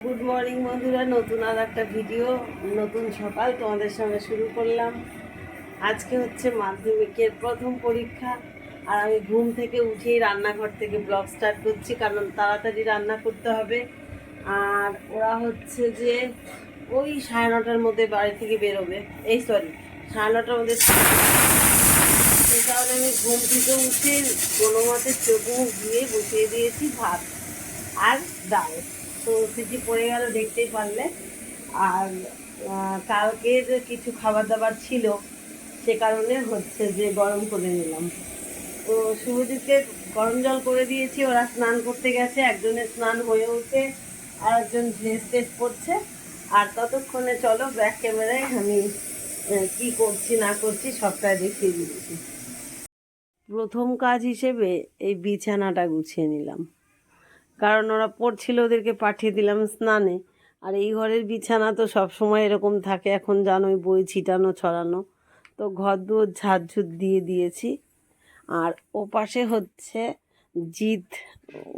Good morning বন্ধুরা। নতুন আর একটা ভিডিও নতুন সকাল তোমাদের সঙ্গে শুরু করলাম। আজকে হচ্ছে মাধ্যমিকের প্রথম পরীক্ষা, আর আমি ঘুম থেকে উঠেই রান্নাঘর থেকে ব্লগ স্টার্ট করছি, কারণ তাড়াতাড়ি রান্না করতে হবে। আর ওরা হচ্ছে যে ওই সাড়ে নটার মধ্যে বাড়ি থেকে বেরোবে। এই সরি সাড়ে নটার মধ্যে সেই কারণে আমি ঘুম থেকে উঠে কোনো মতে চোখ মুখ ধুয়ে বসিয়ে দিয়েছি ভাত আর ডাল। তো সিটি পড়ে গেল দেখতেই পারলে। আর কালকের কিছু খাবার দাবার ছিল, সে কারণে হচ্ছে যে গরম করে নিলাম। তো শুভজিৎকে গরম জল করে দিয়েছি, ওরা স্নান করতে গেছে, একজনের স্নান হয়ে উঠে আর একজন ড্রেস টেস করছে। আর ততক্ষণে চলো ব্যাক ক্যামেরায় আমি কি করছি, না করছি সবটাই দেখিয়ে দিয়েছি প্রথম কাজ হিসেবে এই বিছানাটা গুছিয়ে নিলাম। কারণ ওরা পড়ছিল ওদেরকে পাঠিয়ে দিলাম স্নানে। আর এই ঘরের বিছানা তো সব সময় এরকম থাকে, এখন জানোই বই ছিটানো, ছড়ানো। তো ঘর দুয়ার ঝাড়ঝুট দিয়ে দিয়েছি। আর ও পাশে হচ্ছে জিত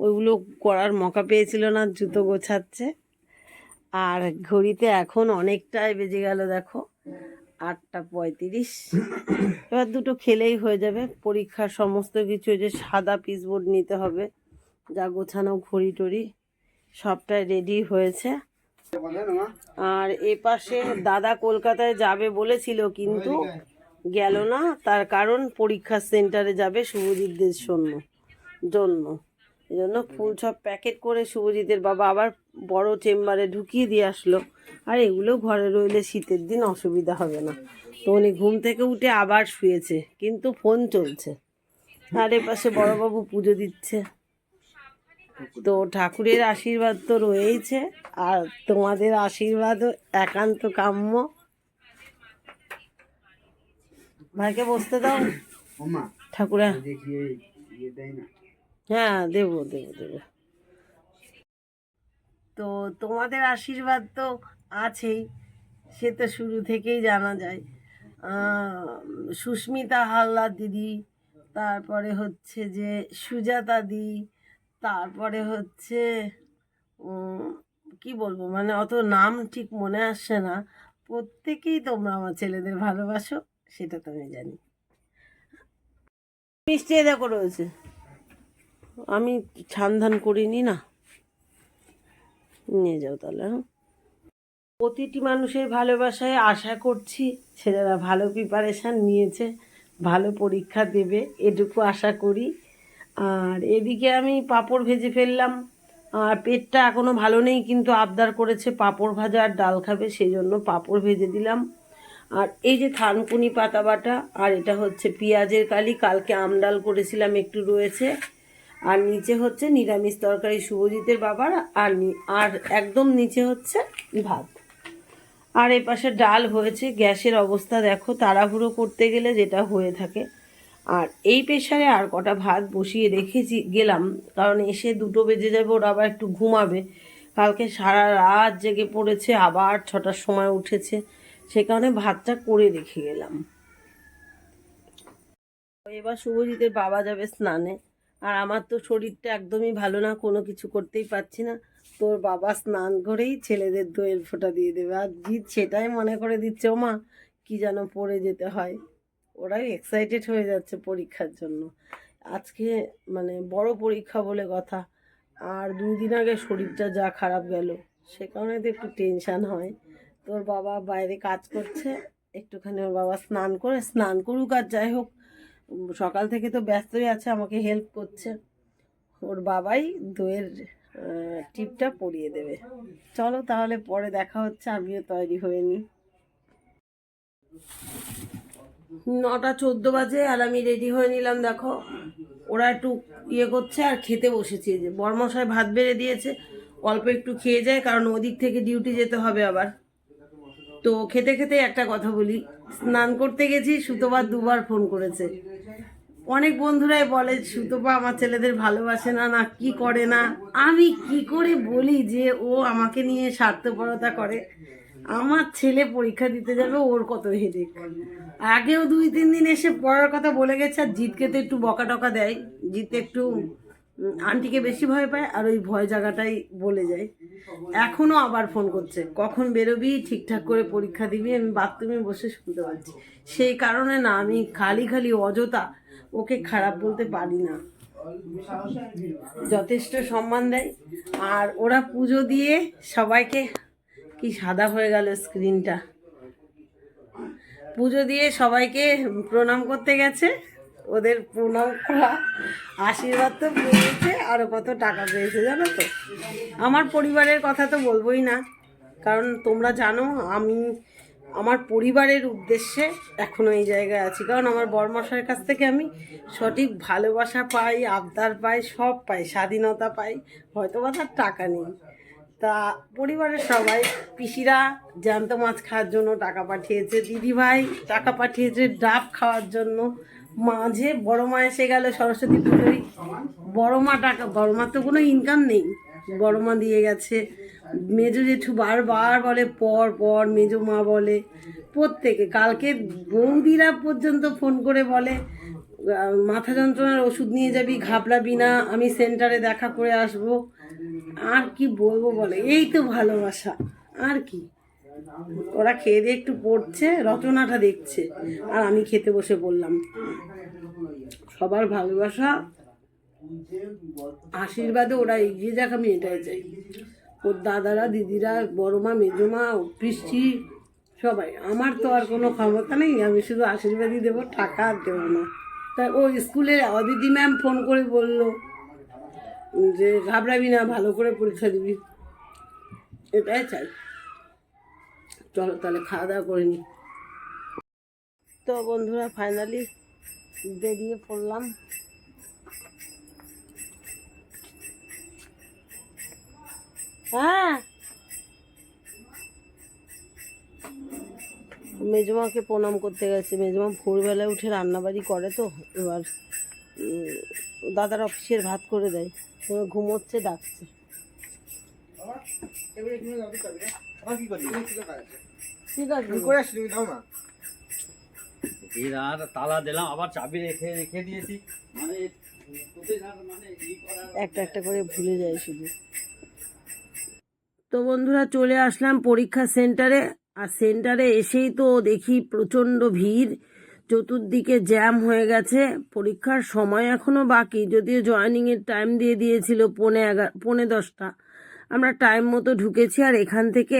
ওইগুলো করার মকা পেয়েছিল না, জুতো গোছাচ্ছে। আর ঘড়িতে এখন অনেকটাই বেজে গেল, দেখো, আটটা পঁয়ত্রিশ। এবার দুটো খেলেই হয়ে যাবে, পরীক্ষার সমস্ত কিছু যে সাদা পিসবোর্ড নিতে হবে। যা গোছানো ঘড়ি টড়ি সবটাই রেডি হয়েছে। আর এ পাশে দাদা কলকাতায় যাবে বলেছিল কিন্তু গেল না, তার কারণ পরীক্ষা সেন্টারে যাবে শুভজিৎদের জন্য জন্য। এই জন্য ফুল সব প্যাকেট করে শুভজিতের বাবা আবার বড় চেম্বারে ঢুকিয়ে দিয়ে আসলো। আর এগুলো ঘরে রইলে শীতের দিন অসুবিধা হবে না। তো উনি ঘুম থেকে উঠে আবার শুয়েছে, কিন্তু ফোন চলছে। আর এ পাশে বড়বাবু পুজো দিচ্ছে। তো ঠাকুরের আশীর্বাদ তো রয়েইছে আর তোমাদের আশীর্বাদও একান্ত কাম্য। ভাইকে বসতে দাও। ঠাকুরা। ইয়ে হ্যাঁ দেবো দেবো দেবো। তো তোমাদের আশীর্বাদ তো আছেই সে তো শুরু থেকেই জানা যায়। সুস্মিতা হালদার দিদি তারপরে হচ্ছে যে সুজাতা দি তারপরে হচ্ছে কি বলব? মানে অত নাম ঠিক মনে আসছে না। প্রত্যেকেই তোমরা আমার ছেলেদের ভালোবাসো, সেটা তো আমি জানি। মিষ্টি দেখো রয়েছে। আমি ছান ধান করিনি না। নিয়ে যাও তাহলে হ্যাঁ। প্রতিটি মানুষের ভালোবাসায় আশা করছি, ছেলেরা ভালো প্রিপারেশান নিয়েছে, ভালো পরীক্ষা দেবে, এটুকু আশা করি। আর এদিকে আমি পাঁপড় ভেজে ফেললাম। আর পেটটা এখনও ভালো নেই, কিন্তু আবদার করেছে পাঁপড় ভাজা আর ডাল খাবে সেই জন্য পাঁপড় ভেজে দিলাম। আর এই যে থানকুনি পাতা বাটা, আর এটা হচ্ছে পেঁয়াজের কালি, কালকে আমডাল করেছিলাম, একটু রয়েছে। আর নিচে হচ্ছে নিরামিষ তরকারি শুভজিতের বাবার, আর আর একদম নিচে হচ্ছে ভাত। আর এ পাশে ডাল হয়েছে, গ্যাসের অবস্থা দেখো, তাড়াহুড়ো করতে গেলে যেটা হয়ে থাকে। আর এই প্রেশারে আর কটা ভাত বসিয়ে রেখেছি গেলাম, কারণ এসে দুটো বেজে যাবে, ওরা আবার একটু ঘুমাবে। কালকে সারা রাত জেগে পড়েছে, আবার ছটার সময় উঠেছে, সে কারণে ভাতটা করে রেখে গেলাম। এবার শুভজিতের বাবা যাবে স্নানে, আর আমার তো শরীরটা একদমই ভালো না, কোনো কিছু করতেই পারছি না। তোর বাবা স্নান করেই ছেলেদের দইয়ের ফোঁটা দিয়ে দেবে, আর জিৎ সেটাই মনে করে দিচ্ছে ও মা কী যেন পড়ে যেতে হয়। ওরাই এক্সাইটেড হয়ে যাচ্ছে পরীক্ষার জন্য। আজকে মানে বড় পরীক্ষা বলে কথা। আর দুই দিন আগে শরীরটা যা খারাপ গেল, সে কারণে তো একটু টেনশান হয়। তোর বাবা বাইরে কাজ করছে, একটুখানি ওর বাবা স্নান করে, স্নান করুক আর যাই হোক, সকাল থেকে তো ব্যস্তই আছে, আমাকে হেল্প করছে। ওর বাবাই দইয়ের টিপটা পরিয়ে দেবে। চলো তাহলে পরে দেখা হচ্ছে, আমিও তৈরি হয়ে নিই। নটা চোদ্দ বাজে আর আমি রেডি হয়ে নিলাম, দেখো। ওরা একটু ইয়ে করছে আর খেতে বসেছে যে। বরমশাই ভাত বেড়ে দিয়েছে, অল্প একটু খেয়ে যায়, কারণ ওদিক থেকে ডিউটি যেতে হবে আবার। তো খেতে খেতে একটা কথা বলি, স্নান করতে গেছি সুতোবার দুবার ফোন করেছে। অনেক বন্ধুরাই বলে, সুতোপা আমার ছেলেদের ভালোবাসে না না কি করে না? আমি কি করে বলি যে ও আমাকে নিয়ে স্বার্থপরতা করে? আমার ছেলে পরীক্ষা দিতে যাবে, ওর কত হেডেক আগেও দুই, তিন দিন এসে পড়ার কথা বলে গেছে, আর জিতকে তো একটু বকা টকা দেয়। জিত একটু আন্টিকে বেশি ভয় পায়, আর ওই ভয় জায়গাটাই বলে যায়। এখনও আবার ফোন করছে, কখন বেরোবি? ঠিকঠাক করে পরীক্ষা দিবি, আমি বাথরুমে বসে শুনতে পাচ্ছি সেই কারণে না, আমি খালি খালি অযথা ওকে খারাপ বলতে পারি না। যথেষ্ট সম্মান দেয়। আর ওরা পুজো দিয়ে সবাইকে কি সাদা হয়ে গেল স্ক্রিনটা। পুজো দিয়ে সবাইকে প্রণাম করতে গেছে। ওদের প্রণাম করা আশীর্বাদ তো পেয়েছে আরও কত টাকা পেয়েছে জানো তো? আমার পরিবারের কথা তো বলবোই না, কারণ তোমরা জানো আমি, আমার পরিবারের উদ্দেশ্যে এখনও এই জায়গায় আছি। কারণ আমার বরমশাইয়ের কাছ থেকে আমি সঠিক ভালোবাসা পাই, আবদার পাই, সব পাই, স্বাধীনতা পাই হয়তো বা তার টাকা নেই। তা পরিবারের সবাই, পিসিরা জ্যান্ত মাছ খাওয়ার জন্য টাকা পাঠিয়েছে, দিদিভাই টাকা পাঠিয়েছে ডাব খাওয়ার জন্য। মাঝে বড় মা এসে গেল সরস্বতী পুজোয়। বড় মা টাকা, বড় মার তো কোনো ইনকাম নেই। বড় মা দিয়ে গেছে। মেজো জেঠু বারবার বলে, পর পর, মেজো মা বলে। প্রত্যেকে, কালকে বৌদিরা পর্যন্ত ফোন করে বলে মাথা যন্ত্রণার ওষুধ নিয়ে যাবি, ঘাবড়াবি না, আমি সেন্টারে দেখা করে আসব। আর কি বলব বলে? এই তো ভালোবাসা। আর কি? ওরা খেয়ে দিয়ে একটু পড়ছে, রচনাটা দেখছে। আর আমি খেতে বসে বললাম, সবার ভালোবাসা, আশীর্বাদে ওরা এগিয়ে যাক, আমি এটাই চাই। ওর দাদারা, দিদিরা বড় মা মেজো মা পিসি সবাই। আমার তো আর কোনো ক্ষমতা নেই, আমি শুধু আশীর্বাদই দেবো, টাকা আর দেবো না। তাই ও স্কুলের অদিতি ম্যাম ফোন করে বলল যে, ঘাবড়াবি না, ভালো করে পরীক্ষা দিবি। এটাই চাই। চলো তাহলে খাওয়া দাওয়া করে নি। তো বন্ধুরা ফাইনালি বেরিয়ে পড়লাম। হ্যাঁ? মেজমাকে প্রণাম করতে গেছে। মেজমা ভোরবেলায় উঠে রান্নাবাড়ি করে তো এবার দাদার অফিসের ভাত করে দেয়। এবার ঘুমোচ্ছে ডাকছে। ঠিক আছে? এর আর তালা দিলাম আবার চাবি রেখে রেখে দিয়েছি। মানে মানে একটা একটা করে ভুলে যায় শুধু। তো বন্ধুরা চলে আসলাম পরীক্ষা সেন্টারে। আর সেন্টারে এসেই তো দেখি প্রচণ্ড ভিড়। চতুর্দিকে জ্যাম হয়ে গেছে। পরীক্ষার সময় এখনও বাকি। যদিও জয়েনিংয়ের টাইম দিয়ে দিয়েছিল পৌনে এগারো পৌনে দশটা। আমরা টাইম মতো ঢুকেছি আর এখান থেকে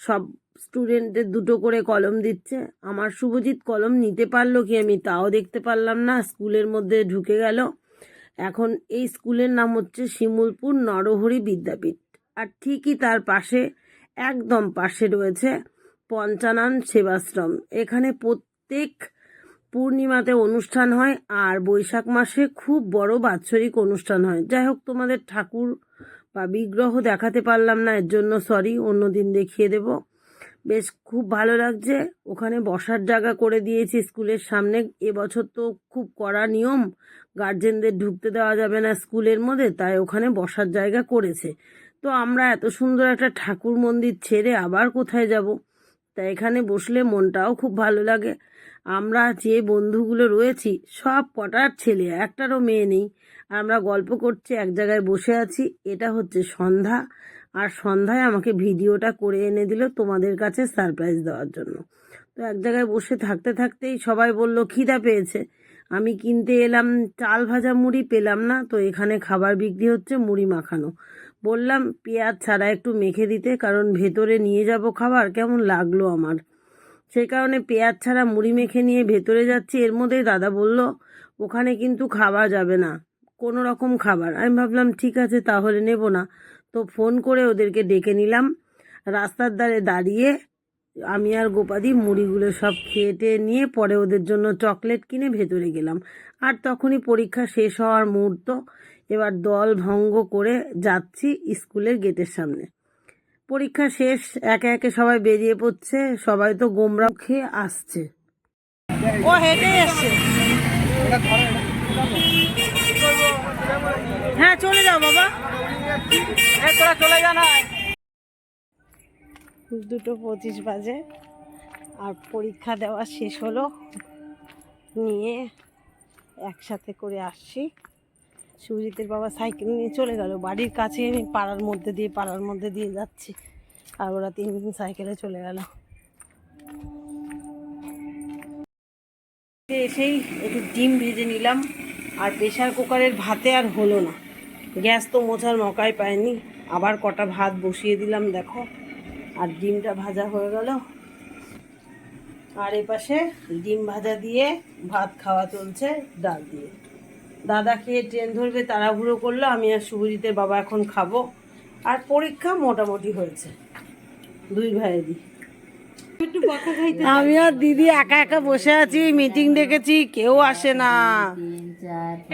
সব স্টুডেন্টদের দুটো করে কলম দিচ্ছে। আমার শুভজিৎ কলম নিতে পারল কি আমি তাও দেখতে পারলাম না। স্কুলের মধ্যে ঢুকে গেল। এখন এই স্কুলের নাম হচ্ছে শিমুলপুর নরহরি বিদ্যাপীঠ। আর ঠিকই তার পাশে, একদম পাশে রয়েছে পঞ্চানন সেবাশ্রম। এখানে প্রত্যেক পূর্ণিমাতে অনুষ্ঠান হয় আর বৈশাখ মাসে খুব বড় বাৎসরিক অনুষ্ঠান হয়। যাই হোক, তোমাদের ঠাকুর বা বিগ্রহ দেখাতে পারলাম না, এর জন্য সরি অন্যদিন দেখিয়ে দেব। বেশ, খুব ভালো লাগছে। ওখানে বসার জায়গা করে দিয়েছি স্কুলের সামনে। এবছর তো খুব কড়া নিয়ম গার্জেনদের ঢুকতে দেওয়া যাবে না স্কুলের মধ্যে, তাই ওখানে বসার জায়গা করেছে। তো আমরা এত সুন্দর একটা ঠাকুর মন্দির ছেড়ে আবার কোথায় যাব? তাই এখানে বসলে মনটাও খুব ভালো লাগে। আমরা যে বন্ধুগুলো রয়েছি, সব কটার ছেলে, একটারও মেয়ে নেই। আমরা গল্প করছি, এক জায়গায় বসে আছি। এটা হচ্ছে সন্ধ্যা। আর সন্ধ্যায় আমাকে ভিডিওটা করে এনে দিল তোমাদের কাছে সারপ্রাইজ দেওয়ার জন্য। তো এক জায়গায় বসে থাকতে থাকতেই সবাই বলল, খিদা পেয়েছে। আমি কিনতে এলাম, চাল ভাজা মুড়ি পেলাম না। তো এখানে খাবার বিক্রি হচ্ছে মুড়ি মাখানো। বললাম, পেঁয়াজ ছাড়া একটু মেখে দিতে, কারণ ভেতরে নিয়ে যাব খাবার, কেমন লাগল আমার? সেই কারণে পেঁয়াজ ছাড়া মুড়ি মেখে নিয়ে ভেতরে যাচ্ছি। এর মধ্যেই দাদা বলল, ওখানে কিন্তু খাওয়া যাবে না, কোনো রকম খাবার। আমি ভাবলাম, ঠিক আছে, তাহলে নেব না। তো ফোন করে ওদেরকে ডেকে নিলাম। রাস্তার ধারে দাঁড়িয়ে আমি আর গোপাদি মুড়িগুলো সব খেয়ে নিয়ে পরে ওদের জন্য চকলেট কিনে ভেতরে গেলাম। আর তখনই পরীক্ষা শেষ হওয়ার মুহূর্ত। এবার দল ভঙ্গ করে যাচ্ছি স্কুলের গেটের সামনে। পরীক্ষা শেষ, একে একে সবাই বেরিয়ে পড়ছে, সবাই তো গোমরা খেয়ে আসছে। ও হেঁটে এসছে। হ্যাঁ চলে যাও বাবা। চলে যা দুটো পঁচিশ বাজে, আর পরীক্ষা দেওয়া শেষ হলো। নিয়ে একসাথে করে আসছি। সুজিতের বাবা সাইকেল নিয়ে চলে গেল। বাড়ির কাছে আমি পাড়ার মধ্যে দিয়ে, পাড়ার মধ্যে দিয়ে যাচ্ছি। আর ওরা তিন দিন সাইকেলে চলে গেল। এসেই একটু ডিম ভেজে নিলাম। আর প্রেশার কুকারের ভাতে আর হলো না। গ্যাস তো মোছার মকাই পায়নি আবার কটা ভাত বসিয়ে দিলাম, দেখো। আর ডিমটা ভাজা হয়ে গেল। আর এপাশে ডিম ভাজা দিয়ে ভাত খাওয়া চলছে, ডাল দিয়ে। দাদা খেয়ে ট্রেন ধরবে তাড়াহুড়ো করল আমি আর শুভজিতের বাবা এখন খাব। আর পরীক্ষা মোটামুটি হয়েছে দুই ভাইয়েরই। আমি আর দিদি একা একা বসে আছি মিটিং ডেকেছি কেউ আসে না।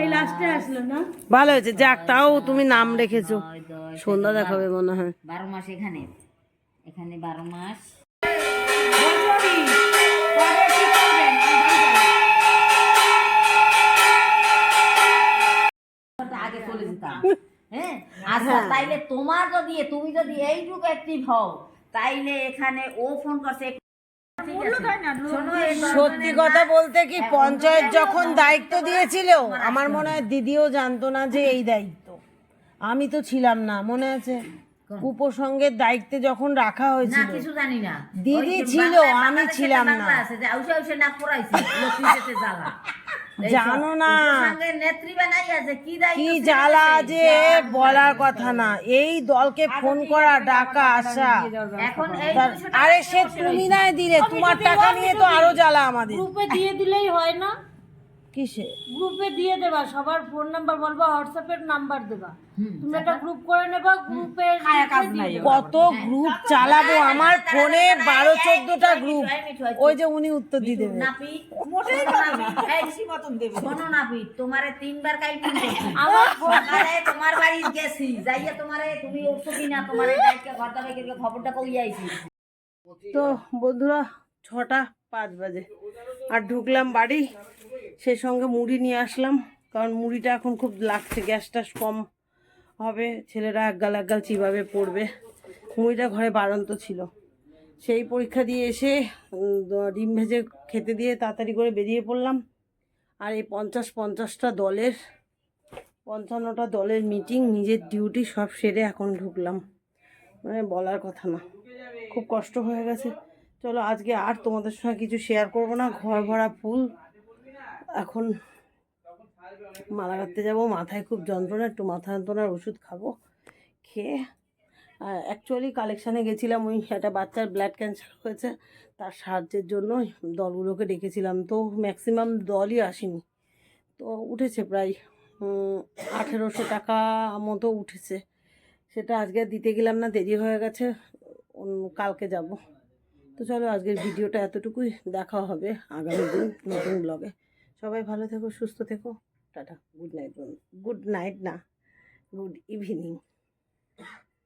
এই লাস্টে আসলো না? ভালো হয়েছে যাক তাও তুমি নাম রেখেছো। সন্ধ্যা দেখাবে মনে হয়। বারো মাস এখানে। এখানে বারো মাস। যেতাম হ্যাঁ? আচ্ছা তাইলে তোমার যদি তুমি যদি এইটুকু অ্যাক্টিভ হও তাইলে এখানে ও ফোন করছে। সত্যি কথা বলতে কি পঞ্চায়েত যখন দায়িত্ব দিয়েছিল আমার মনে হয় দিদিও জানতো না যে এই দায়িত্ব। আমি তো ছিলাম না মনে আছে? উপসংঘের দায়িত্বে যখন রাখা না হয়েছিল কিছু জানি না। দিদি ছিল, আমি ছিলাম না। জানো না। কি জ্বালা যে বলার কথা না এই দলকে ফোন করা ডাকা আসা আরে সে তুমি। নাই দিলে তোমার টাকা নিয়ে তো আরও জ্বালা আমাদের দিয়ে দিলেই হয় না কিসে? গ্রুপে দিয়ে দেবা সবার ফোন নাম্বার বলবা হোয়াটসঅ্যাপের নাম্বার দেবা। তুমি একটা গ্রুপ করে নেবা গ্রুপে কত গ্রুপ চালাবো আমার ফোনে বারো চোদ্দটা গ্রুপ। ওই যে উনি উত্তর দিয়ে দেবে। শোনো নাপি। তোমারে তিনবার কাল আমার সকালে তোমার বাড়ি গেছি যাইয়া তোমারে তুমি উঠছো কিনা তোমারে ঘর খবরটা কই আইছি। তো বন্ধুরা ছটা পাঁচ বাজে। আর ঢুকলাম বাড়ি। সেই সঙ্গে মুড়ি নিয়ে আসলাম, কারণ মুড়িটা এখন খুব লাগছে গ্যাসটা কম হবে, ছেলেরা একগাল একগাল চিবাবে, পড়বে। মুড়িটা ঘরে বাড়ন্ত ছিল। সেই পরীক্ষা দিয়ে এসে ডিম ভেজে খেতে দিয়ে তাড়াতাড়ি করে বেরিয়ে পড়লাম। আর এই পঞ্চাশ পঞ্চাশটা দলের, পঞ্চান্নটা দলের মিটিং, নিজের ডিউটি সব সেরে এখন ঢুকলাম। মানে বলার কথা না। খুব কষ্ট হয়ে গেছে। চলো আজকে আর তোমাদের সঙ্গে কিছু শেয়ার করব না। ঘর ভরা ফুল। এখন মালা কাটতে যাব, মাথায় খুব যন্ত্রণা, একটু মাথা যন্ত্রণার ওষুধ খাব, খেয়ে। অ্যাকচুয়ালি কালেকশানে গেছিলাম, ওই একটা বাচ্চার ব্লাড ক্যান্সার হয়েছে, তার সাহায্যের জন্য দলগুলোকে ডেকেছিলাম, তো ম্যাক্সিমাম দলই আসেনি। তো উঠেছে প্রায় আঠেরোশো টাকা মতো উঠেছে। সেটা আজকে দিতে গেলাম না, দেরি হয়ে গেছে কালকে যাব। তো চলো আজকের ভিডিওটা এতটুকুই, দেখা হবে আগামী দিন নতুন ব্লগে সবাই ভালো থেকো সুস্থ থেকো। Tata good night good night না গুড ইভিনিং